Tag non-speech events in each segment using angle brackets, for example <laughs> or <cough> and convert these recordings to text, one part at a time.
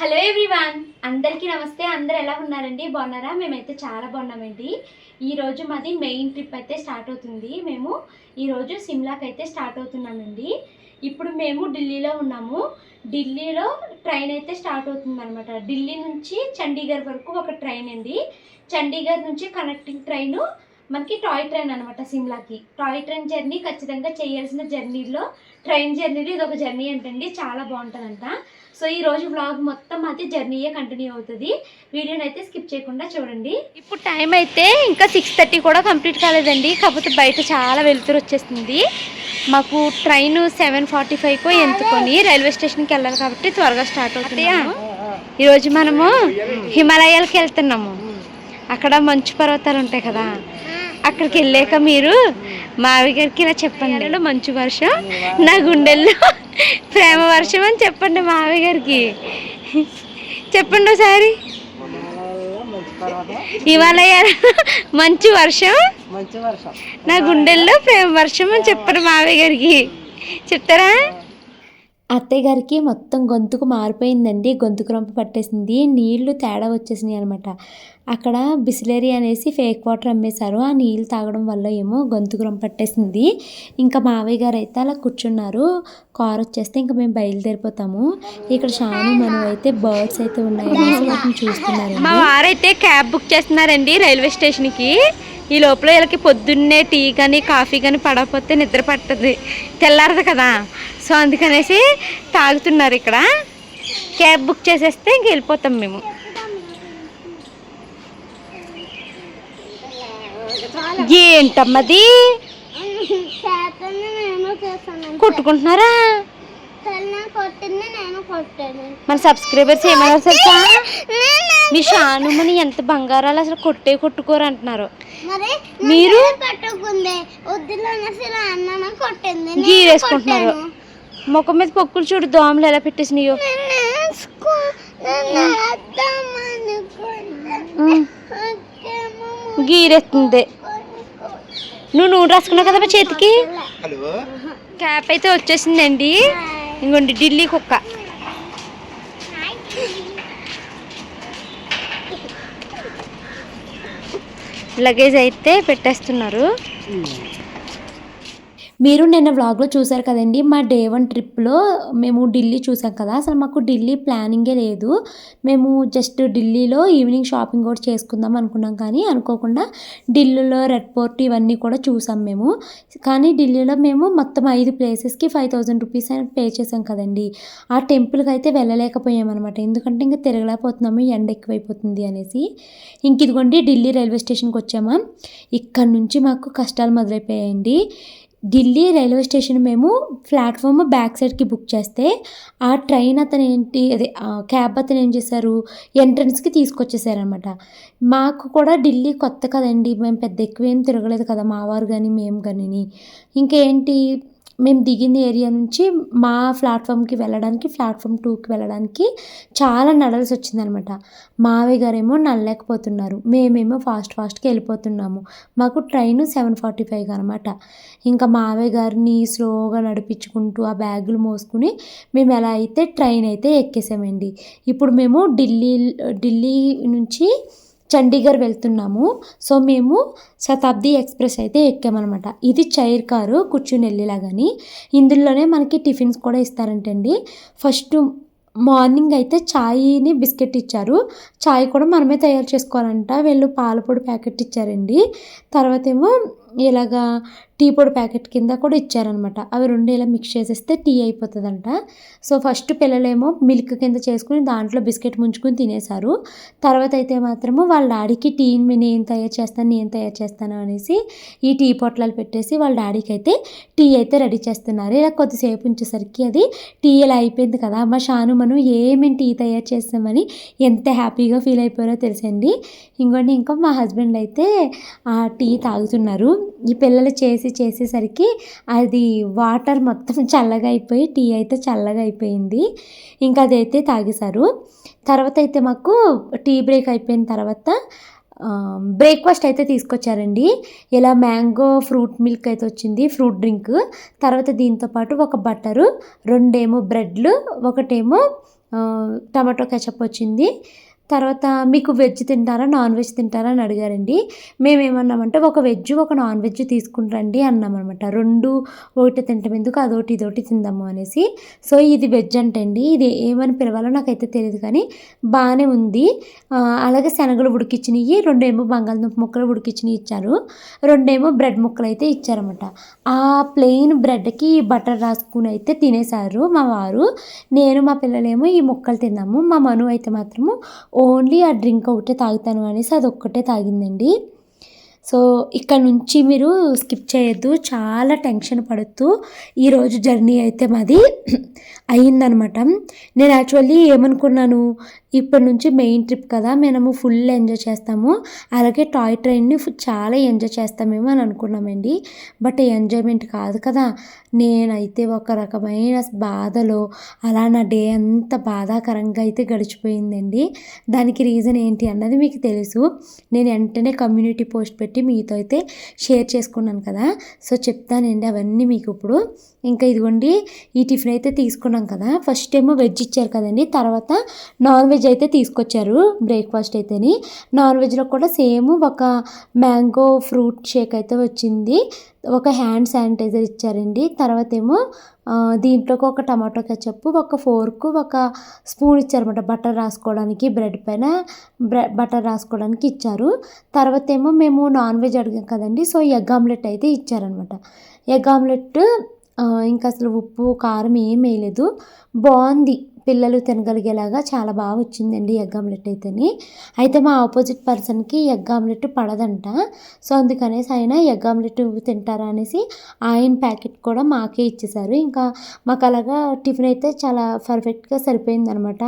Hello everyone అందరికీ నమస్తే. అందరు ఎలా ఉన్నారండి? బాగున్నారా? మేమైతే చాలా బాగున్నామండి. ఈరోజు మాది మెయిన్ ట్రిప్ అయితే స్టార్ట్ అవుతుంది. మేము ఈరోజు సిమ్లాకి అయితే స్టార్ట్ అవుతున్నామండి. ఇప్పుడు మేము ఢిల్లీలో ఉన్నాము. ఢిల్లీలో ట్రైన్ అయితే స్టార్ట్ అవుతుంది అనమాట ఢిల్లీ నుంచి చండీగఢ్ వరకు ఒక ట్రైన్ అండి. చండీగఢ్ నుంచి కనెక్టింగ్ ట్రైను మనకి టాయ్ ట్రైన్ అనమాట సిమ్లాకి. టాయ్ ట్రైన్ జర్నీ ఖచ్చితంగా చేయాల్సిన జర్నీలో ట్రైన్ జర్నీలో ఇది ఒక జర్నీ అంటండి. చాలా బాగుంటుందంట. సో ఈ రోజు వ్లాగ్ మొత్తం అది జర్నీయే కంటిన్యూ అవుతుంది. వీడియోని అయితే స్కిప్ చేయకుండా చూడండి. ఇప్పుడు టైం అయితే ఇంకా సిక్స్ థర్టీ కూడా కంప్లీట్ కాలేదండి. కాకపోతే బయట చాలా వెలుతురు వచ్చేస్తుంది. మాకు ట్రైన్ సెవెన్ ఫార్టీ ఫైవ్కు ఎంతుకొని రైల్వే స్టేషన్కి వెళ్ళాలి కాబట్టి త్వరగా స్టార్ట్ అవుతుంది ఈరోజు మనము హిమాలయాలకు వెళ్తున్నాము. అక్కడ మంచు పర్వతాలు ఉంటాయి కదా. అక్కడికి వెళ్ళాక మీరు మావి గారికి ఇలా చెప్పండి. మంచు వర్షం నా గుండెల్లో ప్రేమ వర్షం అని చెప్పండి మావి గారికి. చెప్పండి ఒకసారి. వర్షం మంచి వర్షం. నా గుండెల్లో ప్రేమ వర్షం అని చెప్పండి మావి గారికి. చెప్తారా? అత్తయ్య గారికి మొత్తం గొంతుకు మారిపోయిందండి. గొంతుకు రొంప పట్టేసింది. నీళ్ళు తేడా వచ్చేసినాయి అనమాట అక్కడ బిస్లరీ అనేసి ఫేక్ వాటర్ అమ్మేశారు. ఆ నీళ్ళు తాగడం వల్ల ఏమో గొంతుకు రొంప పట్టేసింది. ఇంకా మావయ్య గారు అయితే అలా కూర్చున్నారు. కార్ వచ్చేస్తే ఇంకా మేము బయలుదేరిపోతాము. ఇక్కడ షాను మనం అయితే బర్డ్స్ అయితే ఉన్నాయి వాటిని చూస్తున్నారు మా వారైతే క్యాబ్ బుక్ చేస్తున్నారండి రైల్వే స్టేషన్కి. ఈ లోపల వీళ్ళకి పొద్దున్నే టీ కానీ కాఫీ కానీ పడకపోతే నిద్ర పట్టదు. తెల్లారదు కదా. సో అందుకనేసి తాగుతున్నారు ఇక్కడ. క్యాబ్ బుక్ చేసేస్తే ఇంక వెళ్ళిపోతాం మేము. ఏంటమ్మది కొట్టుకుంటున్నారా? మన సబ్స్క్రైబర్స్ ఏమన్నారు తెలుసా? మీ షానుమని ఎంత బంగారాలు అసలు కొట్టే కొట్టుకోరు అంటున్నారు. మరి గీరేసుకుంటున్నారు. ముఖం మీద పొక్కులు చూడు దోమలు ఎలా పెట్టేసినాయో. గీరెత్తుంది నువ్వు నూనె రాసుకున్నావు కదా చేతికి? క్యాప్ అయితే వచ్చేసిందండి. ఇంకోండి ఢిల్లీ కుక్క. <laughs> లగేజ్ అయితే పెట్టేస్తున్నారు. మీరు నిన్న వ్లాగ్లో చూసారు కదండి మా డే వన్ ట్రిప్లో మేము ఢిల్లీ చూసాం కదా అసలు మాకు ఢిల్లీ ప్లానింగే లేదు. మేము జస్ట్ ఢిల్లీలో ఈవినింగ్ షాపింగ్ కూడా చేసుకుందాం అనుకున్నాం కానీ అనుకోకుండా ఢిల్లీలో రెడ్ ఫోర్ట్ ఇవన్నీ కూడా చూసాం మేము. కానీ ఢిల్లీలో మేము మొత్తం ఐదు ప్లేసెస్కి ఫైవ్ థౌజండ్ రూపీస్ అని పే చేసాం కదండి. ఆ టెంపుల్కి అయితే వెళ్ళలేకపోయామన్నమాట ఎందుకంటే ఇంకా తిరగలేకపోతున్నాము ఎండ ఎక్కువైపోతుంది అనేసి. ఇంక ఇదిగోండి ఢిల్లీ రైల్వే స్టేషన్కి వచ్చామా. ఇక్కడ నుంచి మాకు కష్టాలు మొదలైపోయాయండి. ఢిల్లీ రైల్వే స్టేషన్ మేము ప్లాట్ఫామ్ బ్యాక్ సైడ్కి బుక్ చేస్తే ఆ ట్రైన్ అతను ఏంటి అదే క్యాబ్ అతను ఏం చేశారు ఎంట్రన్స్కి తీసుకొచ్చేసారనమాట మాకు కూడా ఢిల్లీ కొత్త కదండి మేము పెద్ద ఎక్కువ ఏం తిరగలేదు కదా మా వారు కానీ మేము కానీ ఇంకేంటి మేము దిగిన ఏరియా నుంచి మా ప్లాట్ఫామ్కి వెళ్ళడానికి ప్లాట్ఫామ్ టూకి వెళ్ళడానికి చాలా నడల్సి వచ్చిందనమాట. మావయ్య గారేమో నడలేకపోతున్నారు. మేమేమో ఫాస్ట్ ఫాస్ట్కి వెళ్ళిపోతున్నాము. మాకు ట్రైన్ సెవెన్ ఫార్టీ ఫైవ్ అనమాట. ఇంకా మావయ్య గారిని స్లోగా నడిపించుకుంటూ ఆ బ్యాగులు మోసుకుని మేము ఎలా అయితే ట్రైన్ అయితే ఎక్కేసామండి. ఇప్పుడు మేము ఢిల్లీ ఢిల్లీ నుంచి చండీగఢ్ వెళ్తున్నాము. సో మేము శతాబ్ది ఎక్స్ప్రెస్ అయితే ఎక్కామన్నమాట. ఇది చైర్ కారు కూర్చుని వెళ్ళేలాగాని. ఇందులోనే మనకి టిఫిన్స్ కూడా ఇస్తారంటండి. ఫస్ట్ మార్నింగ్ అయితే ఛాయ్ని బిస్కెట్ ఇచ్చారు. ఛాయ్ కూడా మనమే తయారు చేసుకోవాలంట. వీళ్ళు పాలపొడి ప్యాకెట్ ఇచ్చారండి. తర్వాత ఏమో ఇలాగా టీ పొడి ప్యాకెట్ కింద కూడా ఇచ్చారనమాట. అవి రెండు ఇలా మిక్స్ చేసేస్తే టీ అయిపోతుందంట. సో ఫస్ట్ పిల్లలేమో మిల్క్ కింద చేసుకుని దాంట్లో బిస్కెట్ ముంచుకుని తినేశారు. తర్వాత అయితే మాత్రము వాళ్ళ డాడీకి టీ నేను తయారు చేస్తాను నేను తయారు చేస్తాను అనేసి ఈ టీ పొట్లాలు పెట్టేసి వాళ్ళ డాడీకి అయితే టీ అయితే రెడీ చేస్తున్నారు. ఇలా కొద్దిసేపు ఉంచేసరికి అది టీ ఇలా అయిపోయింది కదా మా షాను మనం ఏమేమి టీ తయారు చేస్తామని ఎంత హ్యాపీగా ఫీల్ అయిపోయారో తెలుసండి. ఇంకోటి ఇంకా మా హస్బెండ్ అయితే ఆ టీ తాగుతున్నారు. ఈ పిల్లలు చేసి చేసేసరికి అది వాటర్ మొత్తం <laughs> చల్లగా అయిపోయి టీ అయితే చల్లగా అయిపోయింది. ఇంకా అదైతే తాగేశారు. తర్వాత అయితే మాకు టీ బ్రేక్ అయిపోయిన తర్వాత బ్రేక్ఫాస్ట్ అయితే తీసుకొచ్చారండి. ఇలా మ్యాంగో ఫ్రూట్ మిల్క్ అయితే వచ్చింది ఫ్రూట్ డ్రింక్. తర్వాత దీంతో పాటు ఒక బటరు రెండేమో బ్రెడ్లు ఒకటేమో టమాటో కెచప్ వచ్చింది. తర్వాత మీకు వెజ్ తింటారా నాన్ వెజ్ తింటారా అని అడిగారండి. మేము ఏమన్నామంటే ఒక వెజ్ ఒక నాన్ వెజ్ తీసుకుంటారండి అన్నామన్నమాట. రెండు ఒకటి తింటాం ఎందుకు అదొకటి ఇదొకటి తిందాము అనేసి. సో ఇది వెజ్ అంటే అండి ఇది ఏమని పిలవాలో నాకైతే తెలియదు కానీ బాగానే ఉంది. అలాగే శనగలు ఉడికిచ్చినవి రెండేమో బంగాళదుంప ముక్కలు ఉడికిచ్చినవి ఇచ్చారు. రెండేమో బ్రెడ్ ముక్కలు అయితే ఇచ్చారన్నమాట. ఆ ప్లెయిన్ బ్రెడ్కి బటర్ రాసుకుని అయితే తినేశారు మా వారు. నేను మా పిల్లలేమో ఈ ముక్కలు తిన్నాము. మా మను అయితే మాత్రము ఓన్లీ ఆ డ్రింక్ ఒకటే తాగుతాను అనేసి అది ఒక్కటే తాగిందండి. సో ఇక్కడ నుంచి మీరు స్కిప్ చేయొద్దు చాలా టెన్షన్ పడుతూ ఈరోజు జర్నీ అయితే మాది <clears throat> అయిందనమాట నేను యాక్చువల్లీ ఏమనుకున్నాను ఇప్పటి నుంచి మెయిన్ ట్రిప్ కదా మనము ఫుల్ ఎంజాయ్ చేస్తాము. అలాగే టాయ్ ట్రైన్ని చాలా ఎంజాయ్ చేస్తామేమో అని అనుకున్నామండి. బట్ ఎంజాయ్మెంట్ కాదు కదా. నేనైతే ఒక రకమైన బాధలో అలా నా డే అంత బాధాకరంగా అయితే గడిచిపోయిందండి. దానికి రీజన్ ఏంటి అన్నది మీకు తెలుసు. నేను వెంటనే కమ్యూనిటీ పోస్ట్ పెట్టి మీతో అయితే షేర్ చేసుకున్నాను కదా. సో చెప్తానండి అవన్నీ మీకు ఇప్పుడు. ఇంకా ఇదిగోండి ఈ టిఫిన్ అయితే తీసుకున్నాం కదా. ఫస్ట్ ఏమో వెజ్ ఇచ్చారు కదండి తర్వాత నాన్ వెజ్ అయితే తీసుకొచ్చారు బ్రేక్ఫాస్ట్ అయితేని. నాన్ వెజ్లో కూడా సేమ్ ఒక మ్యాంగో ఫ్రూట్ షేక్ అయితే వచ్చింది. ఒక హ్యాండ్ శానిటైజర్ ఇచ్చారండి. తర్వాత ఏమో దీంట్లోకి ఒక టమాటో కెచప్ ఒక ఫోర్క్ ఒక స్పూన్ ఇచ్చారన్నమాట బటర్ రాసుకోవడానికి బ్రెడ్ పైన బ్రె బటర్ రాసుకోవడానికి ఇచ్చారు. తర్వాత ఏమో మేము నాన్ వెజ్ అడిగాం కదండి సో ఎగ్ ఆమ్లెట్ అయితే ఇచ్చారనమాట ఎగ్ ఆమ్లెట్ ఇంకా అసలు ఉప్పు కారం ఏం వేయలేదు. బాగుంది. పిల్లలు తినగలిగేలాగా చాలా బాగా వచ్చిందండి ఎగ్ ఆమ్లెట్ అయితేని. అయితే మా ఆపోజిట్ పర్సన్కి ఎగ్ ఆమ్లెట్ పడదంట. సో అందుకనేసి ఆయన ఎగ్ ఆమ్లెట్ తింటారా అనేసి ఆయన ప్యాకెట్ కూడా మాకే ఇచ్చేసారు. ఇంకా మాకు అలాగా టిఫిన్ అయితే చాలా పర్ఫెక్ట్గా సరిపోయింది అనమాట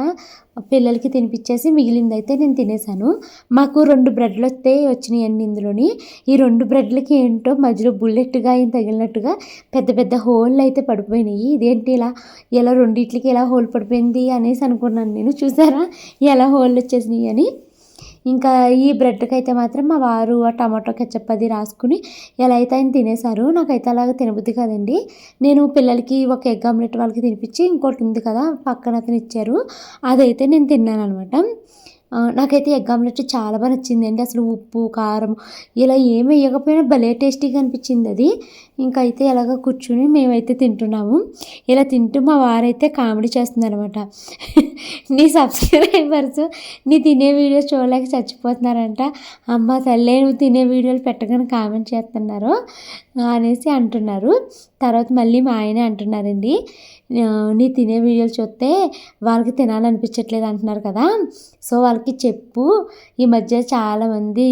పిల్లలకి తినిపించేసి మిగిలింది అయితే నేను తినేసాను మాకు రెండు బ్రెడ్లు వస్తే వచ్చినాయండి ఇందులోని. ఈ రెండు బ్రెడ్లకి ఏంటో మధ్యలో బుల్లెట్గా ఆయన తగిలినట్టుగా పెద్ద పెద్ద హోళ్ళు అయితే పడిపోయినాయి. ఇదేంటి ఇలా ఇలా రెండిట్లకి ఇలా హోల్ పడిపోయింది అనేసి అనుకున్నాను నేను. చూసారా? ఎలా హోల్ వచ్చేసినాయి అని. ఇంకా ఈ బ్రెడ్కి అయితే మాత్రం మా వారు ఆ టమాటో కెచ్చప్ అది రాసుకుని ఎలా అయితే ఆయన తినేశారు నాకైతే అలాగ తినబుద్ది కదండి. నేను పిల్లలకి ఒక ఎగ్ ఆమ్లెట్ వాళ్ళకి తినిపించి ఇంకోటి ఉంది కదా పక్కన అతను ఇచ్చారు. అదైతే నేను తిన్నాను అనమాట నాకైతే ఎగ్ ఆమ్లెట్ చాలా బాగా నచ్చిందండి అసలు ఉప్పు కారం ఇలా ఏమి వేయకపోయినా భలే టేస్టీగా అనిపించింది అది. ఇంకా అయితే ఎలాగ కూర్చుని మేమైతే తింటున్నాము. ఇలా తింటూ మా వారైతే కామెడీ చేస్తుందనమాట <laughs> నీ సబ్స్క్రైబర్స్ నీ తినే వీడియోస్ చూడలేక చచ్చిపోతున్నారంట. అమ్మ తల్లే నువ్వు తినే వీడియోలు పెట్టగానే కామెంట్ చేస్తున్నారు అనేసి అంటున్నారు. తర్వాత మళ్ళీ మా ఆయనే అంటున్నారండి. నీ తినే వీడియోలు చూస్తే వాళ్ళకి తినాలనిపించట్లేదు అంటున్నారు కదా. సో వాళ్ళకి చెప్పు. ఈ మధ్య చాలామంది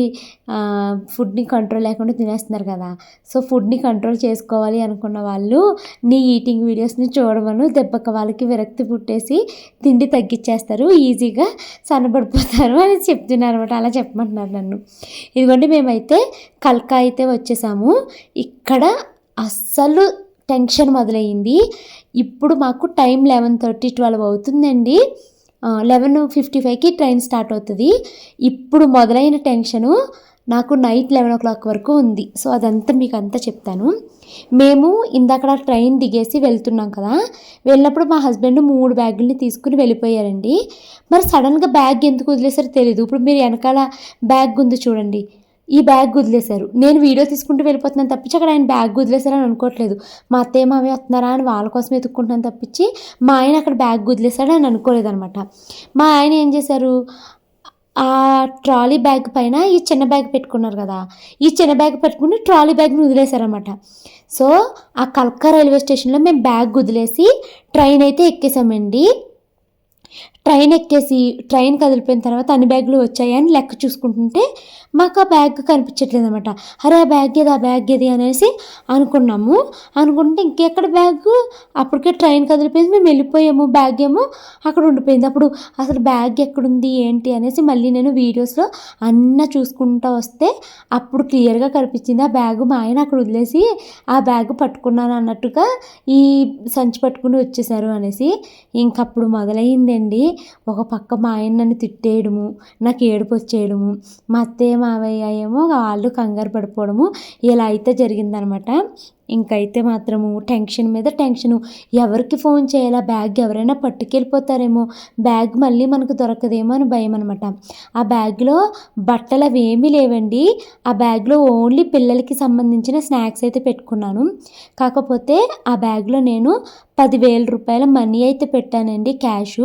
ఫుడ్ని కంట్రోల్ లేకుండా తినేస్తున్నారు కదా. సో ఫుడ్ని కంట్రోల్ చేసుకోవాలి అనుకున్న వాళ్ళు నీ ఈటింగ్ వీడియోస్ని చూడమను. దెబ్బక వాళ్ళకి విరక్తి పుట్టేసి తిండి తగ్గించేస్తారు ఈజీగా సన్నబడిపోతారు అని చెప్తున్నారు అనమాట అలా చెప్పమంటున్నారు నన్ను. ఇదిగోండి మేమైతే కల్కా అయితే వచ్చేసాము. ఇక్కడ అస్సలు టెన్షన్ మొదలయ్యింది ఇప్పుడు మాకు టైం లెవెన్ థర్టీ ట్వెల్వ్ అవుతుందండి. లెవెన్ ఫిఫ్టీ ఫైవ్కి ట్రైన్ స్టార్ట్ అవుతుంది. ఇప్పుడు మొదలైన టెన్షను నాకు నైట్ లెవెన్ ఓ క్లాక్ వరకు ఉంది. సో అదంతా మీకు అంతా చెప్తాను. మేము ఇందాక ట్రైన్ దిగేసి వెళ్తున్నాం కదా. వెళ్ళినప్పుడు మా హస్బెండ్ మూడు బ్యాగుల్ని తీసుకుని వెళ్ళిపోయారండి. మరి సడన్గా బ్యాగ్ ఎందుకు వదిలేసారో తెలియదు ఇప్పుడు మీరు వెనకాల బ్యాగ్ ఉంది చూడండి. ఈ బ్యాగ్ వదిలేశారు. నేను వీడియో తీసుకుంటూ వెళ్ళిపోతున్నాను తప్పించి అక్కడ ఆయన బ్యాగ్ వదిలేశారని అనుకోవట్లేదు మా అత్తయ్య మావి వస్తున్నారా అని వాళ్ళ కోసం వెతుక్కుంటున్నాను తప్పించి మా ఆయన అక్కడ బ్యాగ్ వదిలేశాడు అని అనుకోలేదు అనమాట మా ఆయన ఏం చేశారు? ఆ ట్రాలీ బ్యాగ్ పైన ఈ చిన్న బ్యాగ్ పెట్టుకున్నారు కదా ఈ చిన్న బ్యాగ్ పెట్టుకుని ట్రాలీ బ్యాగ్ని వదిలేశారనమాట సో ఆ కల్కా రైల్వే స్టేషన్లో మేము బ్యాగ్ వదిలేసి ట్రైన్ అయితే ఎక్కేసామండి. ట్రైన్ ఎక్కేసి ట్రైన్ కదిలిపోయిన తర్వాత అన్ని బ్యాగులు వచ్చాయని లెక్క చూసుకుంటుంటే మాకు ఆ బ్యాగ్ కనిపించట్లేదు అనమాట అరే ఆ బ్యాగ్ ఏది ఆ బ్యాగ్ ఏది అనేసి అనుకున్నాము. అనుకుంటే ఇంకెక్కడ బ్యాగ్? అప్పటికే ట్రైన్ కదిలిపోయింది మేము వెళ్ళిపోయాము బ్యాగ్ ఏమో అక్కడ ఉండిపోయింది. అప్పుడు అసలు బ్యాగ్ ఎక్కడుంది ఏంటి అనేసి మళ్ళీ నేను వీడియోస్లో అన్న చూసుకుంటూ వస్తే అప్పుడు క్లియర్గా కనిపించింది ఆ బ్యాగ్ మా ఆయన అక్కడ వదిలేసి ఆ బ్యాగ్ పట్టుకున్నాను అన్నట్టుగా ఈ సంచి పట్టుకుని వచ్చేసారు అనేసి. ఇంకప్పుడు మొదలైందండి. ఒక పక్క మా ఆయన నన్ను తిట్టేయడము నాకు ఏడుపు వచ్చేయడము మా అత్తయ్య మావయ్య ఏమో వాళ్ళు కంగారు పడిపోవడము ఇలా అయితే జరిగిందనమాట. ఇంకైతే మాత్రము టెన్షన్ మీద టెన్షను. ఎవరికి ఫోన్ చేయాలా? బ్యాగ్ ఎవరైనా పట్టుకెళ్ళిపోతారేమో. బ్యాగ్ మళ్ళీ మనకు దొరకదేమో అని భయం అనమాట ఆ బ్యాగ్లో బట్టలు అవి ఏమీ లేవండి. ఆ బ్యాగ్లో ఓన్లీ పిల్లలకి సంబంధించిన స్నాక్స్ అయితే పెట్టుకున్నాను. కాకపోతే ఆ బ్యాగ్లో నేను పదివేల రూపాయల మనీ అయితే పెట్టానండి క్యాష్.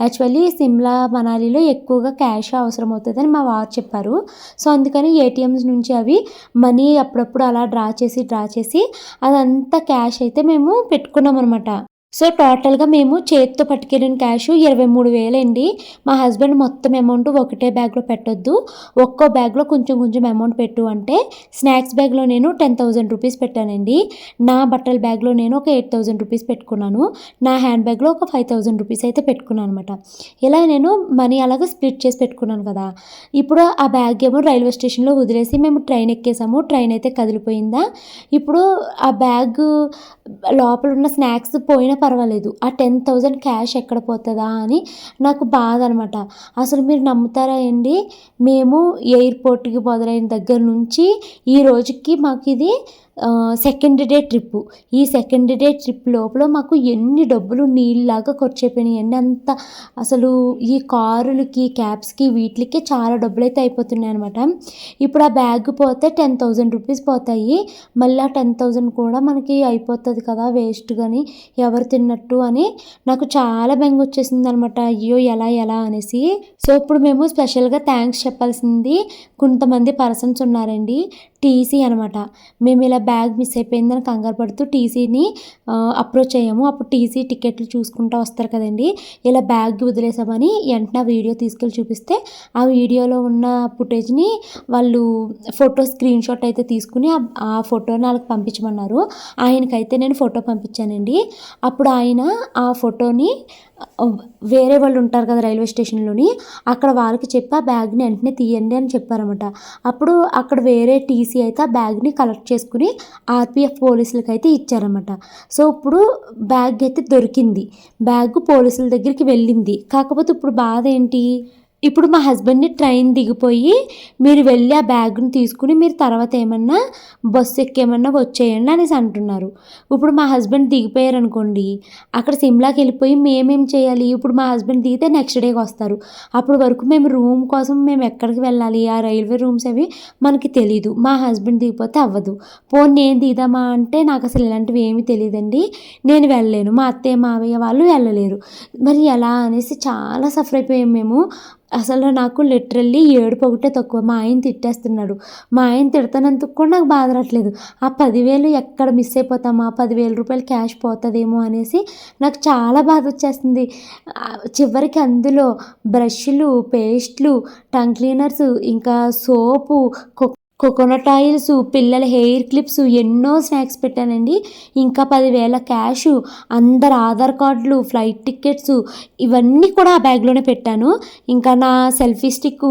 యాక్చువల్లీ సిమ్లా మనాలిలో ఎక్కువగా క్యాష్ అవసరం అవుతుందని మా వారు చెప్పారు. సో అందుకని ఏటీఎంస్ నుంచి అవి మనీ అప్పుడప్పుడు అలా డ్రా చేసి డ్రా చేసి అదంతా క్యాష్ అయితే మేము పెట్టుకున్నాం అనమాట సో టోటల్గా మేము చేతితో పట్టుకెళ్ళిన క్యాష్ ఇరవై మూడు వేలండి. మా హస్బెండ్ మొత్తం అమౌంట్ ఒకటే బ్యాగ్లో పెట్టొద్దు. ఒక్కో బ్యాగ్లో కొంచెం కొంచెం అమౌంట్ పెట్టు అంటే స్నాక్స్ బ్యాగ్లో నేను టెన్ థౌజండ్ రూపీస్ పెట్టానండి. నా బట్టల బ్యాగ్లో నేను ఒక ఎయిట్ థౌజండ్ రూపీస్ పెట్టుకున్నాను. నా హ్యాండ్ బ్యాగ్లో ఒక ఫైవ్ థౌజండ్ రూపీస్ అయితే పెట్టుకున్నాను అనమాట ఇలా నేను మనీ అలాగ స్ప్లిట్ చేసి పెట్టుకున్నాను కదా. ఇప్పుడు ఆ బ్యాగ్ ఏమో రైల్వే స్టేషన్లో వదిలేసి మేము ట్రైన్ ఎక్కేసాము. ట్రైన్ అయితే కదిలిపోయిందా. ఇప్పుడు ఆ బ్యాగ్ లోపల ఉన్న స్నాక్స్ పోయిన పర్వాలేదు. ఆ టెన్ థౌజండ్ క్యాష్ ఎక్కడ పోతుందా అని నాకు బాధ అనమాట అసలు మీరు నమ్ముతారా అండి మేము ఎయిర్పోర్ట్కి మొదలైన దగ్గర నుంచి ఈ రోజుకి మాకు ఇది సెకండ్ డే ట్రిప్ ఈ సెకండ్ డే ట్రిప్ లోపల మాకు ఎన్ని డబ్బులు నీళ్ళలాగా ఖర్చు అయిపోయినాయండి అంత అసలు ఈ కారులకి క్యాబ్స్కి వీటికి చాలా డబ్బులు అయితే అయిపోతున్నాయి అనమాట ఇప్పుడు ఆ బ్యాగ్ పోతే టెన్ థౌజండ్ రూపీస్ పోతాయి. మళ్ళీ ఆ టెన్ థౌజండ్ కూడా మనకి అయిపోతుంది కదా వేస్ట్ కానీ ఎవరు తిన్నట్టు అని. నాకు చాలా బెంగ వచ్చేసింది అనమాట అయ్యో ఎలా ఎలా అనేసి. సో ఇప్పుడు మేము స్పెషల్గా థ్యాంక్స్ చెప్పాల్సింది కొంతమంది పర్సన్స్ ఉన్నారండి. టీసీ అనమాట మేము ఇలా బ్యాగ్ మిస్ అయిపోయిందని కంగారు పడుతూ టీసీని అప్రోచ్ అయ్యాము. అప్పుడు టీసీ టికెట్లు చూసుకుంటూ వస్తారు కదండి. ఇలా బ్యాగ్ వదిలేసామని వెంటనే వీడియో తీసుకెళ్ళి చూపిస్తే ఆ వీడియోలో ఉన్న ఫుటేజ్ని వాళ్ళు ఫోటో స్క్రీన్ షాట్ అయితే తీసుకుని ఆ- ఫోటోని వాళ్ళకి పంపించమన్నారు. ఆయనకైతే నేను ఫోటో పంపించానండి. అప్పుడు ఆయన ఆ ఫోటోని వేరే వాళ్ళు ఉంటారు కదా రైల్వే స్టేషన్లోని అక్కడ వాళ్ళకి చెప్పి ఆ బ్యాగ్ని వెంటనే తీయండి అని చెప్పారనమాట అప్పుడు అక్కడ వేరే టీసీ అయితే ఆ బ్యాగ్ని కలెక్ట్ చేసుకుని ఆర్పిఎఫ్ పోలీసులకి అయితే ఇచ్చారనమాట సో ఇప్పుడు బ్యాగ్ అయితే దొరికింది. బ్యాగ్ పోలీసుల దగ్గరికి వెళ్ళింది. కాకపోతే ఇప్పుడు బాధ ఏంటి? ఇప్పుడు మా హస్బెండ్ని ట్రైన్ దిగిపోయి మీరు వెళ్ళి ఆ బ్యాగ్ను తీసుకుని మీరు తర్వాత ఏమన్నా బస్సు ఎక్కేమన్నా వచ్చేయండి అనేసి అంటున్నారు. ఇప్పుడు మా హస్బెండ్ దిగిపోయారు అనుకోండి అక్కడ సిమ్లాకి వెళ్ళిపోయి మేమేం చేయాలి? ఇప్పుడు మా హస్బెండ్ దిగితే నెక్స్ట్ డేకి వస్తారు. అప్పుడు వరకు మేము రూమ్ కోసం మేము ఎక్కడికి వెళ్ళాలి? ఆ రైల్వే రూమ్స్ అవి మనకి తెలియదు మా హస్బెండ్ దిగిపోతే అవ్వదు. పోనీ నేను దిగుదామా అంటే నాకు అసలు ఇలాంటివి ఏమీ తెలియదండి నేను వెళ్ళలేను. మా అత్తయ్య మావయ్య వాళ్ళు వెళ్ళలేరు. మరి ఎలా అనేసి చాలా సఫర్ అయిపోయాం మేము. అసలు నాకు లిటరల్లీ ఏడుపు ఒకటే తక్కువ. మా ఆయన తిట్టేస్తున్నాడు. మా ఆయన తిడతానందుకు కూడా నాకు బాధ రావట్లేదు. ఆ పదివేలు ఎక్కడ మిస్ అయిపోతామా పదివేల రూపాయలు క్యాష్ పోతుందేమో అనేసి నాకు చాలా బాధ వచ్చేస్తుంది. చివరికి అందులో బ్రష్లు పేస్ట్లు టంగ్ క్లీనర్స్ ఇంకా సోపు కొ కోకోనట్ ఆయిల్స్ పిల్లల హెయిర్ క్లిప్స్ ఎన్నో స్నాక్స్ పెట్టానండి. ఇంకా పదివేల క్యాష్ అందరు ఆధార్ కార్డులు ఫ్లైట్ టికెట్స్ ఇవన్నీ కూడా ఆ బ్యాగ్లోనే పెట్టాను. ఇంకా నా సెల్ఫీ స్టిక్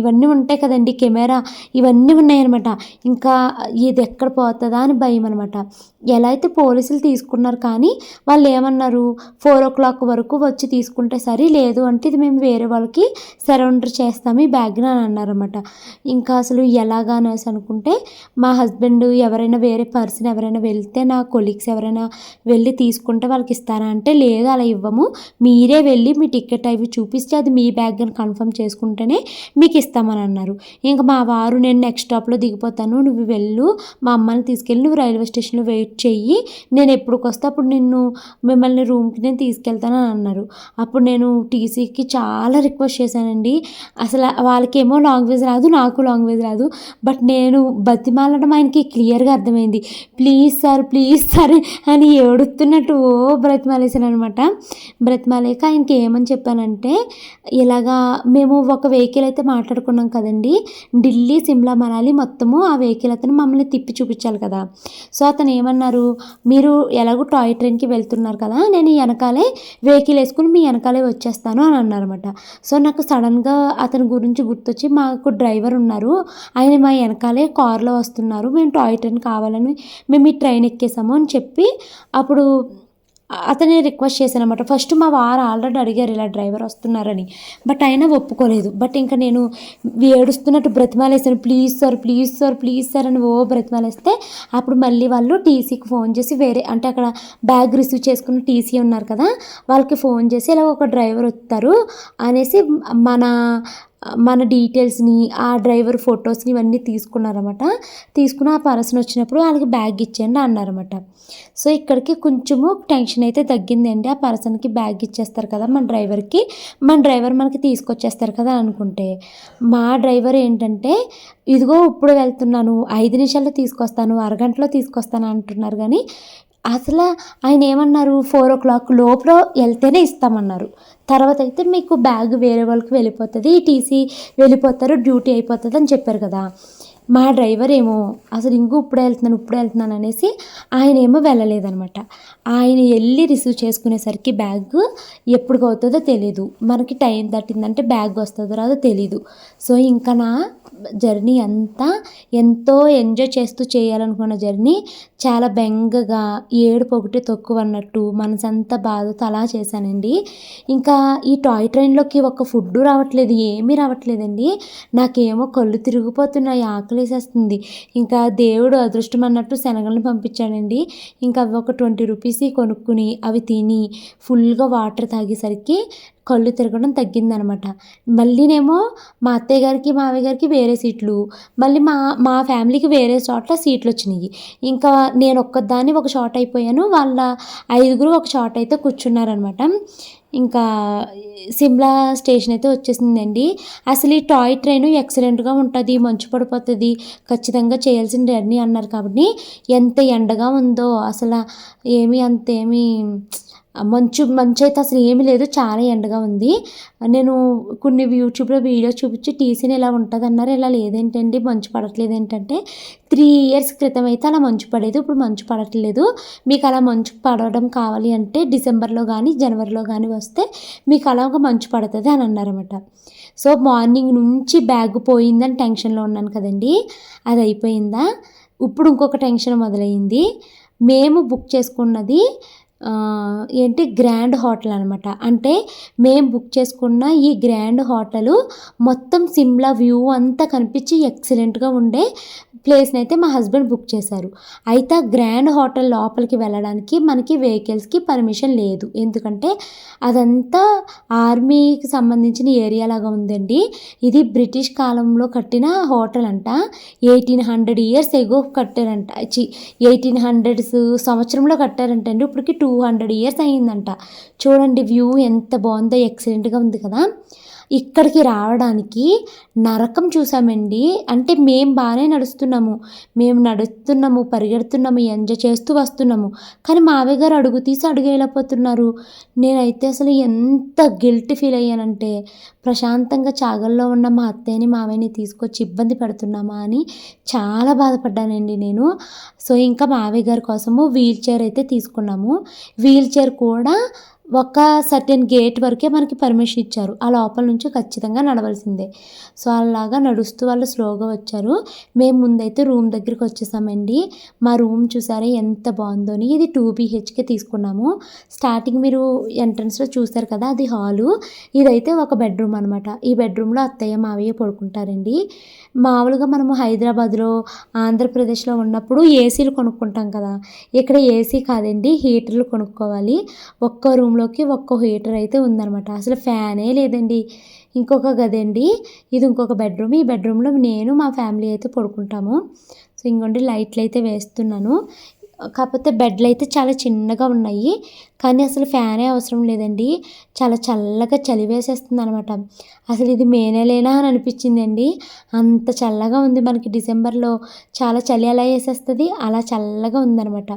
ఇవన్నీ ఉంటాయి కదండి కెమెరా ఇవన్నీ ఉన్నాయన్నమాట. ఇంకా ఇది ఎక్కడ పోతుందా అని భయం అనమాట ఎలా అయితే పోలీసులు తీసుకున్నారు కానీ వాళ్ళు ఏమన్నారు? ఫోర్ ఓ క్లాక్ వరకు వచ్చి తీసుకుంటే సరే లేదు అంటే ఇది మేము వేరే వాళ్ళకి సరౌండర్ చేస్తాము ఈ బ్యాగ్ని అని అన్నారన్నమాట. ఇంకా అసలు ఎలాగా అనేసి అనుకుంటే మా హస్బెండ్ ఎవరైనా వేరే పర్సన్ ఎవరైనా వెళ్తే నా కొలీగ్స్ ఎవరైనా వెళ్ళి తీసుకుంటే వాళ్ళకి ఇస్తారా అంటే లేదు అలా ఇవ్వము. మీరే వెళ్ళి మీ టికెట్ అవి చూపిస్తే అది మీ బ్యాగ్ అని కన్ఫర్మ్ చేసుకుంటేనే మీకు ఇస్తామని అన్నారు. ఇంకా మా వారు నేను నెక్స్ట్ స్టాప్లో దిగిపోతాను నువ్వు వెళ్ళు. మా అమ్మని తీసుకెళ్ళి నువ్వు రైల్వే స్టేషన్లో వెయిట్ చెయ్యి నేను ఎప్పుడుకి వస్తే అప్పుడు నిన్ను మిమ్మల్ని రూమ్కి నేను తీసుకెళ్తానని అన్నారు. అప్పుడు నేను టీసీకి చాలా రిక్వెస్ట్ చేశానండి. అసలు వాళ్ళకేమో లాంగ్వేజ్ రాదు నాకు లాంగ్వేజ్ రాదు. బట్ నేను బతిమాలడం ఆయనకి క్లియర్గా అర్థమైంది. ప్లీజ్ సార్ ప్లీజ్ సార్ అని ఏడుతున్నట్టు ఓ బ్రతిమాలేసాను అనమాట బ్రతిమాలేక ఆయనకి ఏమని చెప్పానంటే ఇలాగా మేము ఒక వెహికల్ అయితే మాట్లాడుకున్నాం కదండి. ఢిల్లీ సిమ్లా మనాలి మొత్తము ఆ వెహికల్ అతను మమ్మల్ని తిప్పి చూపించాలి కదా. సో అతను ఏమన్నా ఏమన్నారు మీరు ఎలాగో టాయ్ ట్రైన్కి వెళ్తున్నారు కదా నేను వెనకాలే వెహికల్ వేసుకుని మీ వెనకాలే వచ్చేస్తాను అని అన్నారన్నమాట. సో నాకు సడన్గా అతని గురించి గుర్తొచ్చి మాకు డ్రైవర్ ఉన్నారు. ఆయన మా వెనకాలే కార్లో వస్తున్నారు. మేము టాయ్ ట్రైన్ కావాలని మేము ఈ ట్రైన్ ఎక్కేసాము అని చెప్పి అప్పుడు అతనే రిక్వెస్ట్ చేశాను అనమాట ఫస్ట్ మా వారు ఆల్రెడీ అడిగారు ఇలా డ్రైవర్ వస్తున్నారని. బట్ అయినా ఒప్పుకోలేదు. బట్ ఇంకా నేను ఏడుస్తున్నట్టు బ్రతిమాలేసాను please sir please sir please sir అని ఓ బ్రతిమాలేస్తే అప్పుడు మళ్ళీ వాళ్ళు టీసీకి ఫోన్ చేసి వేరే అంటే అక్కడ బ్యాగ్ రిసీవ్ చేసుకున్న టీసీ ఉన్నారు కదా వాళ్ళకి ఫోన్ చేసి ఇలా ఒక డ్రైవర్ వస్తారు అనేసి మన మన డీటెయిల్స్ని ఆ డ్రైవర్ ఫొటోస్ని ఇవన్నీ తీసుకున్నారన్నమాట. తీసుకుని ఆ పర్సన్ వచ్చినప్పుడు వాళ్ళకి బ్యాగ్ ఇచ్చేయండి అన్నారన్నమాట. సో ఇక్కడికి కొంచెము టెన్షన్ అయితే తగ్గిందండి. ఆ పర్సన్కి బ్యాగ్ ఇచ్చేస్తారు కదా మన డ్రైవర్కి. మన డ్రైవర్ మనకి తీసుకొచ్చేస్తారు కదా అనుకుంటే. మా డ్రైవర్ ఏంటంటే ఇదిగో ఇప్పుడు వెళ్తున్నాను ఐదు నిమిషాల్లో తీసుకొస్తాను అరగంటలో తీసుకొస్తాను అంటున్నారు కానీ అసలు ఆయన ఏమన్నారు? ఫోర్ ఓ క్లాక్ లోపల వెళ్తేనే ఇస్తామన్నారు. తర్వాత అయితే మీకు బ్యాగ్ వేరే వాళ్ళకి వెళ్ళిపోతుంది టీసీ వెళ్ళిపోతారు డ్యూటీ అయిపోతుంది అని చెప్పారు కదా. మా డ్రైవర్ ఏమో అసలు ఇంకో ఇప్పుడే వెళ్తున్నాను ఇప్పుడే వెళ్తున్నాను అనేసి ఆయన ఏమో వెళ్ళలేదనమాట. ఆయన వెళ్ళి రిసీవ్ చేసుకునేసరికి బ్యాగ్ ఎప్పుడు అవుతుందో తెలీదు. మనకి టైం దట్టిందంటే బ్యాగ్ వస్తుందో రాదో తెలీదు. సో ఇంకా నా జర్నీ అంతా ఎంతో ఎంజాయ్ చేస్తూ చేయాలనుకున్న జర్నీ చాలా బెంగగా ఏడుపు ఒకటి తక్కువ అన్నట్టు మనసంతా బాధతో అలా చేశానండి. ఇంకా ఈ టాయ్ ట్రైన్లోకి ఒక ఫుడ్ రావట్లేదు ఏమీ రావట్లేదండి. నాకేమో కళ్ళు తిరిగిపోతున్నాయి ఆకలేసేస్తుంది. ఇంకా దేవుడు అదృష్టం అన్నట్టు శనగలను పంపించాడండి. ఇంకా అవి ఒక ట్వంటీ రూపీస్ కొనుక్కుని అవి తిని ఫుల్గా వాటర్ తాగేసరికి కళ్ళు తిరగడం తగ్గిందనమాట. మళ్ళీనేమో మా అత్తయ్య గారికి మావయ్య గారికి వేరే సీట్లు. మళ్ళీ మా మా ఫ్యామిలీకి వేరే చోట్ల సీట్లు వచ్చినాయి ఇంకా నేను ఒక్కదాన్ని ఒక షార్ట్ అయిపోయాను. వాళ్ళ ఐదుగురు ఒక షార్ట్ అయితే కూర్చున్నారనమాట. ఇంకా సిమ్లా స్టేషన్ అయితే వచ్చేసిందండి. అసలు ఈ టాయ్ ట్రైన్ ఎక్సలెంట్గా ఉంటుంది మంచు పడిపోతుంది ఖచ్చితంగా చేయాల్సిన జర్నీ అన్నారు. కాబట్టి ఎంత ఎండగా ఉందో అసలు ఏమీ అంతేమీ మంచు మంచు అయితే అసలు ఏమీ లేదు చాలా ఎండగా ఉంది. నేను కొన్ని యూట్యూబ్లో వీడియో చూపించి టీసీని ఇలా ఉంటుంది అన్నారు ఇలా లేదేంటండి మంచు పడట్లేదు ఏంటంటే త్రీ ఇయర్స్ క్రితం అయితే అలా మంచు పడేది ఇప్పుడు మంచు పడట్లేదు. మీకు అలా మంచు పడడం కావాలి అంటే డిసెంబర్లో కానీ జనవరిలో కానీ వస్తే మీకు అలా ఒక మంచు పడుతుంది అని అన్నారన్నమాట. సో మార్నింగ్ నుంచి బ్యాగ్ పోయిందని టెన్షన్లో ఉన్నాను కదండి అది అయిపోయిందా? ఇప్పుడు ఇంకొక టెన్షన్ మొదలైంది. మేము బుక్ చేసుకున్నది ఏంటి? గ్రాండ్ హోటల్ అనమాట అంటే మేము బుక్ చేసుకున్న ఈ గ్రాండ్ హోటల్ మొత్తం సిమ్లా వ్యూ అంతా కనిపించి ఎక్సలెంట్గా ఉండే ప్లేస్ని అయితే మా హస్బెండ్ బుక్ చేశారు. అయితే ఆ గ్రాండ్ హోటల్ లోపలికి వెళ్ళడానికి మనకి వెహికల్స్కి పర్మిషన్ లేదు. ఎందుకంటే అదంతా ఆర్మీకి సంబంధించిన ఏరియా లాగా ఉందండి. ఇది బ్రిటిష్ కాలంలో కట్టిన హోటల్ అంట. ఎయిటీన్ హండ్రెడ్ ఇయర్స్ ఎగో కట్టారంట. చి ఎయిటీన్ హండ్రెడ్స్ సంవత్సరంలో కట్టారంటండి. ఇప్పటికి టూ టూ హండ్రెడ్ ఇయర్స్ అయ్యిందంట. చూడండి వ్యూ ఎంత బాగుందో ఎక్సలెంట్గా ఉంది కదా. ఇక్కడికి రావడానికి నరకం చూసామండి. అంటే మేము బాగానే నడుస్తున్నాము. మేము నడుస్తున్నాము పరిగెడుతున్నాము ఎంజాయ్ చేస్తూ వస్తున్నాము. కానీ మావయ్య గారు అడుగు తీసి అడుగు నేనైతే అసలు ఎంత గిల్ట్ ఫీల్ అయ్యానంటే ప్రశాంతంగా చాగల్లో ఉన్న మా అత్తయ్యని మావయ్యని తీసుకొచ్చి ఇబ్బంది పెడుతున్నామా అని చాలా బాధపడ్డానండి నేను. సో ఇంకా మావయ్య గారి కోసము వీల్ చైర్ అయితే తీసుకున్నాము. వీల్ చైర్ కూడా ఒక సర్టెన్ గేట్ వరకే మనకి పర్మిషన్ ఇచ్చారు. ఆ లోపల నుంచి ఖచ్చితంగా నడవలసిందే. సో అలాగా నడుస్తూ వాళ్ళు స్లోగా వచ్చారు. మేము ముందైతే రూమ్ దగ్గరికి వచ్చేసామండి. మా రూమ్ చూసారా ఎంత బాగుందోని ఇది టూ బీహెచ్కే తీసుకున్నాము. స్టార్టింగ్ మీరు ఎంట్రన్స్లో చూసారు కదా అది హాలు. ఇదైతే ఒక బెడ్రూమ్ అనమాట ఈ బెడ్రూమ్లో అత్తయ్య మావయ్య పడుకుంటారండి. మామూలుగా మనము హైదరాబాద్లో ఆంధ్రప్రదేశ్లో ఉన్నప్పుడు ఏసీలు కొనుక్కుంటాం కదా. ఇక్కడ ఏసీ కాదండి హీటర్లు కొనుక్కోవాలి. ఒక్క రూమ్ రూమ్లోకి ఒక్క హీటర్ అయితే ఉందనమాట అసలు ఫ్యానే లేదండి. ఇంకొక గది అండి ఇది ఇంకొక బెడ్రూమ్. ఈ బెడ్రూమ్లో నేను మా ఫ్యామిలీ అయితే పడుకుంటాము. సో ఇంకోండి లైట్లు అయితే వేస్తున్నాను. కాకపోతే బెడ్లు అయితే చాలా చిన్నగా ఉన్నాయి. కానీ అసలు ఫ్యానే అవసరం లేదండి. చాలా చల్లగా చలి వేసేస్తుంది అనమాట అసలు ఇది మే నెలేనా అని అనిపించిందండి. అంత చల్లగా ఉంది మనకి డిసెంబర్లో. చాలా చలి అలా వేసేస్తుంది. అలా చల్లగా ఉందనమాట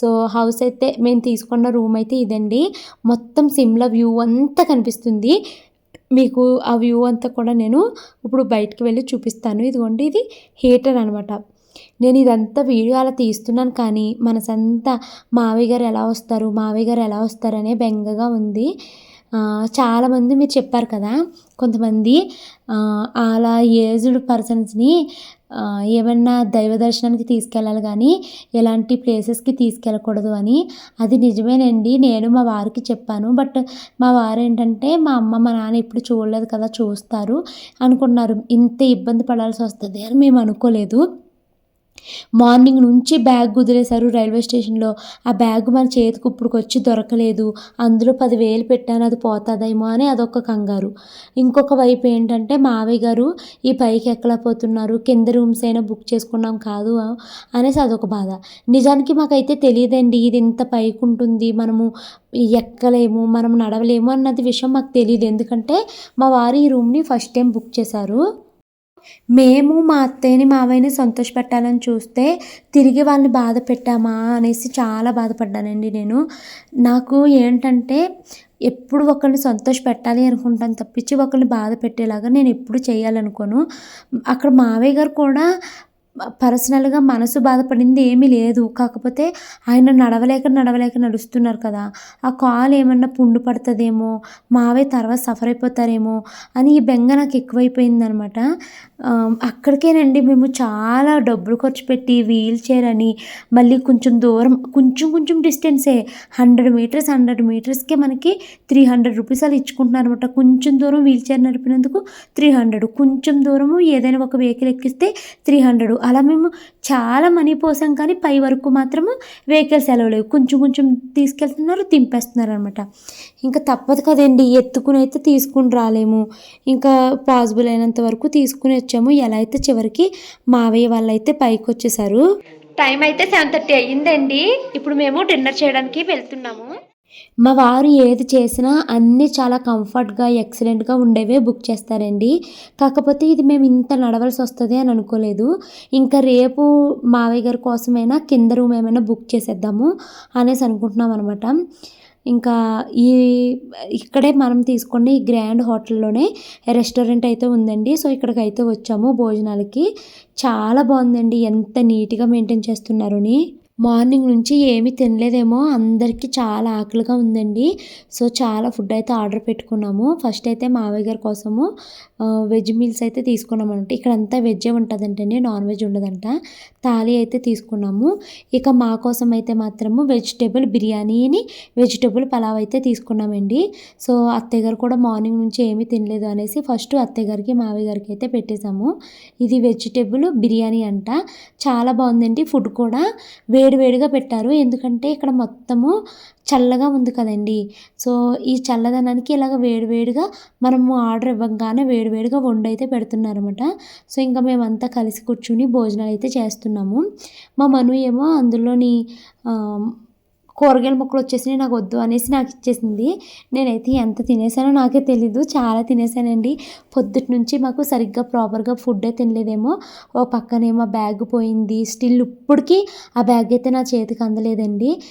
సో హౌస్ అయితే మేము తీసుకున్న రూమ్ అయితే ఇదండి. మొత్తం సిమ్లా వ్యూ అంతా కనిపిస్తుంది. మీకు ఆ వ్యూ అంతా కూడా నేను ఇప్పుడు బయటకు వెళ్ళి చూపిస్తాను. ఇదిగోండి ఇది హీటర్ అనమాట నేను ఇదంతా వీడియో అలా తీస్తున్నాను కానీ మనసంతా మావయ్య గారు ఎలా వస్తారు మావయ్య గారు ఎలా వస్తారనే బెంగగా ఉంది. చాలామంది మీరు చెప్పారు కదా కొంతమంది అలా ఏజ్డ్ పర్సన్స్ని ఏమన్నా దైవ దర్శనానికి తీసుకెళ్ళాలి కానీ ఎలాంటి ప్లేసెస్కి తీసుకెళ్ళకూడదు అని. అది నిజమేనండి నేను మా వారికి చెప్పాను. బట్ మా వారు ఏంటంటే మా అమ్మ మా నాన్న ఎప్పుడు చూడలేదు కదా చూస్తారు అనుకున్నారు. ఇంత ఇబ్బంది పడాల్సి వస్తుంది అని మేము అనుకోలేదు. మార్నింగ్ నుంచి బ్యాగ్ కుదిరేశారు రైల్వే స్టేషన్లో. ఆ బ్యాగ్ మన చేతికి ఇప్పుడుకొచ్చి దొరకలేదు. అందులో పదివేలు పెట్టాను అది పోతుందేమో అని అదొక కంగారు. ఇంకొక వైపు ఏంటంటే మావయ్య గారు ఈ పైకి ఎక్కలేకపోతున్నారు కింద రూమ్స్ అయినా బుక్ చేసుకున్నాం కాదు అనేసి అదొక బాధ. నిజానికి మాకైతే తెలియదండి ఇది ఇంత పైకి ఉంటుంది మనము ఎక్కలేము మనం నడవలేము అన్నది విషయం మాకు తెలియదు ఎందుకంటే మా వారు ఈ రూమ్ని ఫస్ట్ టైం బుక్ చేశారు. మేము మా అత్తయ్యని మావయ్యని సంతోషపెట్టాలని చూస్తే తిరిగి వాళ్ళని బాధ పెట్టామా అనేసి చాలా బాధపడ్డానండి నేను. నాకు ఏంటంటే ఎప్పుడు ఒకరిని సంతోష పెట్టాలి అనుకుంటాను తప్పించి ఒకరిని బాధ పెట్టేలాగా నేను ఎప్పుడు చేయాలనుకోను. అక్కడ మావయ్య గారు కూడా పర్సనల్గా మనసు బాధపడింది ఏమీ లేదు. కాకపోతే ఆయన నడవలేక నడవలేక నడుస్తున్నారు కదా. ఆ కాలు ఏమన్నా పుండు పడుతుందేమో మావే తర్వాత సఫర్ అయిపోతారేమో అని ఈ బెంగ నాకు ఎక్కువైపోయింది అనమాట అక్కడికేనండి మేము చాలా డబ్బులు ఖర్చు పెట్టి వీల్ చైర్ అని మళ్ళీ కొంచెం దూరం కొంచెం కొంచెం డిస్టెన్సే. హండ్రెడ్ మీటర్స్ హండ్రెడ్ మీటర్స్కే మనకి త్రీ హండ్రెడ్ రూపీస్ అలా ఇచ్చుకుంటున్నారు అనమాట కొంచెం దూరం వీల్ చైర్ నడిపినందుకు త్రీ హండ్రెడ్. కొంచెం దూరము ఏదైనా ఒక వెహికల్ ఎక్కిస్తే త్రీ హండ్రెడ్. అలా మేము చాలా మనీ పోసాం కానీ పై వరకు మాత్రము వెహికల్స్ లేవు. కొంచెం కొంచెం తీసుకెళ్తున్నారు దింపేస్తున్నారు అనమాట ఇంకా తప్పదు కదండి ఎత్తుకుని అయితే తీసుకుని రాలేము. ఇంకా పాసిబుల్ అయినంత వరకు తీసుకుని వచ్చాము. ఎలా అయితే చివరికి మావయ్య వాళ్ళు అయితే పైకి వచ్చేసారు టైం అయితే సెవెన్ థర్టీ అయ్యిందండి. ఇప్పుడు మేము డిన్నర్ చేయడానికి వెళ్తున్నాము. మా వారు ఏది చేసినా అన్నీ చాలా కంఫర్ట్గా ఎక్సలెంట్గా ఉండేవే బుక్ చేస్తారండి. కాకపోతే ఇది మేము ఇంత నడవలసి వస్తుంది అని అనుకోలేదు. ఇంకా రేపు మావయ్య గారి కోసమైనా కింద రూమ్ ఏమైనా బుక్ చేసేద్దాము అనేసి అనుకుంటున్నాం అనమాట ఇంకా ఈ ఇక్కడే మనం తీసుకుని ఈ గ్రాండ్ హోటల్లోనే రెస్టారెంట్ అయితే ఉందండి. సో ఇక్కడికి అయితే వచ్చాము భోజనాలకి. చాలా బాగుందండి. ఎంత నీట్గా మెయింటైన్ చేస్తున్నారని. మార్నింగ్ నుంచి ఏమీ తినలేదేమో. అందరికీ చాలా ఆకలిగా ఉందండి. సో చాలా ఫుడ్ అయితే ఆర్డర్ పెట్టుకున్నాము. ఫస్ట్ అయితే మావయ్య గారి కోసము వెజ్ మీల్స్ అయితే తీసుకున్నాం అనమాట ఇక్కడ అంతా వెజ్జే ఉంటుందంటండి నాన్ వెజ్ ఉండదంట. థాలీ అయితే తీసుకున్నాము. ఇక మా కోసం అయితే మాత్రము వెజిటేబుల్ బిర్యానీని వెజిటేబుల్ పలావ్ అయితే తీసుకున్నామండి. సో అత్తయ్య గారు కూడా మార్నింగ్ నుంచి ఏమీ తినలేదు అనేసి ఫస్ట్ అత్తయ్య గారికి మావయ్య గారికి అయితే పెట్టేశాము. ఇది వెజిటేబుల్ బిర్యానీ అంట. చాలా బాగుందండి ఫుడ్ కూడా. వేడివేడిగా పెట్టారు. ఎందుకంటే ఇక్కడ మొత్తము చల్లగా ఉంది కదండి. సో ఈ చల్లదనానికి ఇలాగ వేడివేడిగా మనము ఆర్డర్ ఇవ్వగానే వేడివేడిగా వండి అయితే పెడుతున్నారన్నమాట. సో ఇంకా మేమంతా కలిసి కూర్చుని భోజనాలు అయితే చేస్తున్నాము. మా మను ఏమో అందులోని కూరగాయల ముక్కలు వచ్చేసి నాకు వద్దు అనేసి నాకు ఇచ్చేసింది. నేనైతే ఎంత తినేసానో నాకే తెలీదు చాలా తినేసానండి. పొద్దుటి నుంచి మాకు సరిగ్గా ప్రాపర్గా ఫుడ్ తినలేదేమో. ఓ పక్కనేమో బ్యాగ్ పోయింది. స్టిల్ ఇప్పటికీ ఆ బ్యాగ్ అయితే నా చేతికి అందలేదండి.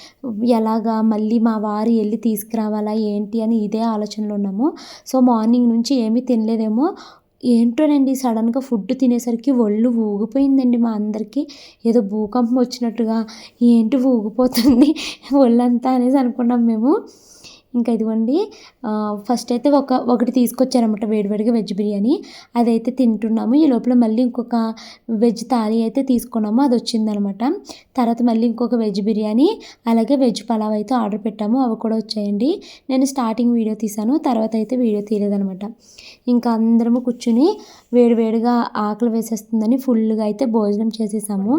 ఎలాగా మళ్ళీ మా వారు వెళ్ళి తీసుకురావాలా ఏంటి అని ఇదే ఆలోచనలో ఉన్నాము. సో మార్నింగ్ నుంచి ఏమీ తినలేదేమో. ఏంటోనండి సడన్గా ఫుడ్ తినేసరికి ఒళ్ళు ఊగిపోయిందండి మా అందరికీ. ఏదో భూకంపం వచ్చినట్టుగా ఏంటి ఊగిపోతుంది ఒళ్ళంతా అనేసి అనుకున్నాం మేము. ఇంకా ఇదిగోండి ఫస్ట్ అయితే ఒక ఒకటి తీసుకొచ్చారన్నమాట వేడివేడిగా వెజ్ బిర్యానీ. అదైతే తింటున్నాము. ఈ లోపల మళ్ళీ ఇంకొక వెజ్ థాలీ అయితే తీసుకున్నాము. అది వచ్చిందనమాట తర్వాత మళ్ళీ ఇంకొక వెజ్ బిర్యానీ అలాగే వెజ్ పలావ్ అయితే ఆర్డర్ పెట్టాము. అవి కూడా వచ్చాయండి. నేను స్టార్టింగ్ వీడియో తీసాను తర్వాత అయితే వీడియో తీయలేదనమాట ఇంకా అందరము కూర్చుని వేడివేడిగా ఆకలి వేసేస్తుందని ఫుల్గా అయితే భోజనం చేసేసాము.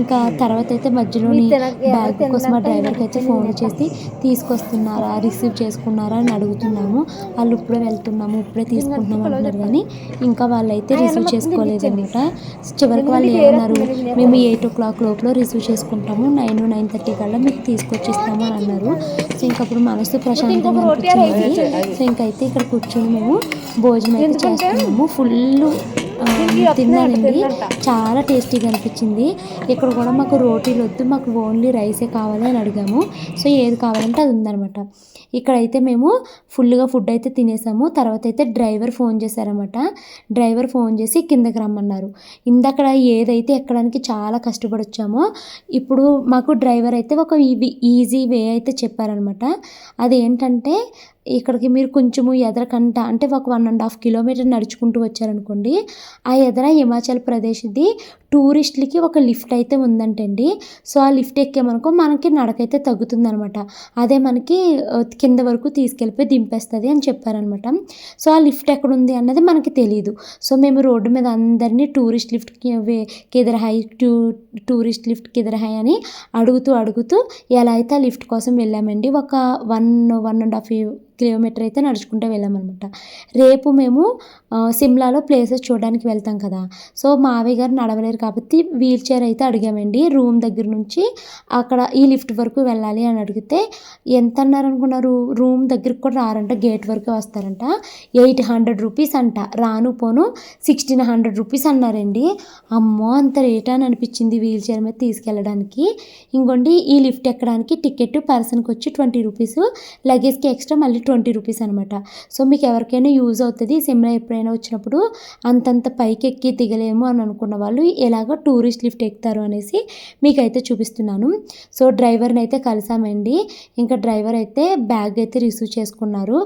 ఇంకా తర్వాత అయితే మధ్యలోని బ్యాగ్ కోసం ఆ డ్రైవర్కి అయితే ఫోన్ చేసి తీసుకొస్తున్నారా రిసీవ్ చేసుకున్నారా అని అడుగుతున్నాము. వాళ్ళు ఇప్పుడే వెళ్తున్నాము ఇప్పుడే తీసుకుంటున్నాము అంటున్నారు కానీ ఇంకా వాళ్ళు అయితే రిసీవ్ చేసుకోలేదు అనమాట చివరికి వాళ్ళు ఏమన్నారు? మేము ఎయిట్ ఓ క్లాక్ లోపల రిసీవ్ చేసుకుంటాము. నైన్ నైన్ థర్టీ కల్లా మీకు తీసుకొచ్చి ఇస్తాము అని అన్నారు. సో ఇంక అప్పుడు మనసు ప్రశాంతంగా అనిపించింది. సో ఇంకైతే ఇక్కడ కూర్చొని మేము భోజనం అయితే చేస్తున్నాము. ఫుల్ తిన్నానండి. చాలా టేస్టీగా అనిపించింది. ఇక్కడ కూడా మాకు రోటీలు వద్దు మాకు ఓన్లీ రైసే కావాలి అని అడిగాము. సో ఏది కావాలంటే అది ఉందన్నమాట. ఇక్కడైతే మేము ఫుల్గా ఫుడ్ అయితే తినేసాము. తర్వాత అయితే డ్రైవర్ ఫోన్ చేశారన్నమాట. డ్రైవర్ ఫోన్ చేసి కిందకి రమ్మన్నారు. ఇందక్కడ ఏదైతే ఎక్కడానికి చాలా కష్టపడి వచ్చామో ఇప్పుడు మాకు డ్రైవర్ అయితే ఒక ఈజీ వే అయితే చెప్పారనమాట అదేంటంటే ఇక్కడికి మీరు కొంచెము ఎదరకంట అంటే ఒక వన్ అండ్ హాఫ్ కిలోమీటర్ నడుచుకుంటూ వచ్చారనుకోండి ఆ ఎదర హిమాచల్ ప్రదేశ్ది టూరిస్టులకి ఒక లిఫ్ట్ అయితే ఉందంటండి. సో ఆ లిఫ్ట్ ఎక్కామనుకో మనకి నడకైతే తగ్గుతుంది అనమాట అదే మనకి కింద వరకు తీసుకెళ్ళిపోయి దింపేస్తుంది అని చెప్పారనమాట. సో ఆ లిఫ్ట్ ఎక్కడ ఉంది అన్నది మనకి తెలియదు సో మేము రోడ్డు మీద అందరినీ టూరిస్ట్ లిఫ్ట్కి కిదర హై టూ టూరిస్ట్ లిఫ్ట్ కిదర హై అని అడుగుతూ అడుగుతూ ఎలా అయితే ఆ లిఫ్ట్ కోసం వెళ్ళామండి. ఒక one one and half kilometer అయితే నడుచుకుంటూ వెళ్ళామన్నమాట. రేపు మేము సిమ్లాలో ప్లేసెస్ చూడడానికి వెళ్తాం కదా. సో మావయ్య గారు నడవలేరు కాబట్టి వీల్ చైర్ అయితే అడిగామండి. రూమ్ దగ్గర నుంచి అక్కడ ఈ లిఫ్ట్ వరకు వెళ్ళాలి అని అడిగితే ఎంత అన్నారు అనుకున్నారు రూమ్ దగ్గరికి కూడా రారంట గేట్ వరకు వస్తారంట. ఎయిట్ హండ్రెడ్ రూపీస్ అంట. రాను పోను సిక్స్టీన్ హండ్రెడ్ రూపీస్ అన్నారండి. అమ్మో అంత రేట్ అని అనిపించింది వీల్ చైర్ మీద తీసుకెళ్ళడానికి. ఇంకోండి ఈ లిఫ్ట్ ఎక్కడానికి టికెట్ పర్సన్కి వచ్చి ట్వంటీ రూపీస్ లగేజ్కి ఎక్స్ట్రా మళ్ళీ ట్వంటీ రూపీస్ అనమాట సో మీకు ఎవరికైనా యూజ్ అవుతుంది సిమ్లా ఎప్పుడైనా వచ్చినప్పుడు అంతంత పైకి ఎక్కి దిగలేము అని అనుకున్న వాళ్ళు ఎలాగో టూరిస్ట్ లిఫ్ట్ ఎక్కుతారు అనేసి మీకైతే చూపిస్తున్నాను. సో డ్రైవర్ని అయితే కలిసామండి. ఇంకా డ్రైవర్ అయితే బ్యాగ్ అయితే రిసీవ్ చేసుకున్నారు.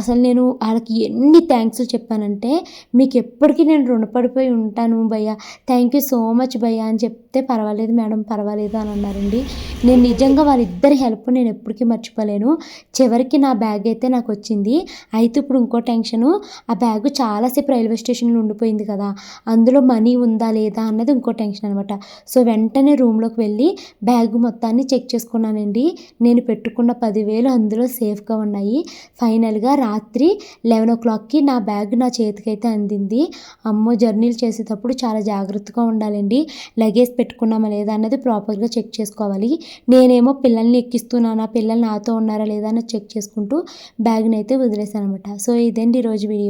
అసలు నేను వాళ్ళకి ఎన్ని థ్యాంక్స్ చెప్పానంటే మీకు ఎప్పటికీ నేను రుణపడిపోయి ఉంటాను భయ్య. థ్యాంక్ యూ సో మచ్ భయ్య అని చెప్తే పర్వాలేదు మేడం పర్వాలేదు అని అన్నారండి. నేను నిజంగా వాళ్ళిద్దరి హెల్ప్ నేను ఎప్పటికీ మర్చిపోలేను. చివరికి నా బ్యాగ్ అయితే అయితే నాకు వచ్చింది అయితే ఇప్పుడు ఇంకో టెన్షను ఆ బ్యాగ్ చాలాసేపు రైల్వే స్టేషన్లో ఉండిపోయింది కదా అందులో మనీ ఉందా లేదా అన్నది ఇంకో టెన్షన్ అనమాట సో వెంటనే రూమ్లోకి వెళ్ళి బ్యాగ్ మొత్తాన్ని చెక్ చేసుకున్నానండి. నేను పెట్టుకున్న పదివేలు అందులో సేఫ్గా ఉన్నాయి. ఫైనల్గా రాత్రి లెవెన్ ఓ క్లాక్కి నా బ్యాగ్ నా చేతికైతే అందింది. అమ్మో జర్నీలు చేసేటప్పుడు చాలా జాగ్రత్తగా ఉండాలండి. లగేజ్ పెట్టుకున్నామా లేదా అన్నది ప్రాపర్గా చెక్ చేసుకోవాలి. నేనేమో పిల్లల్ని ఎక్కిస్తున్నానా పిల్లలు నాతో ఉన్నారా లేదా అని చెక్ చేసుకుంటూ బ్యాగ్ని అయితే వదిలేసాను అనమాట సో ఇదండి ఈరోజు వీడియో?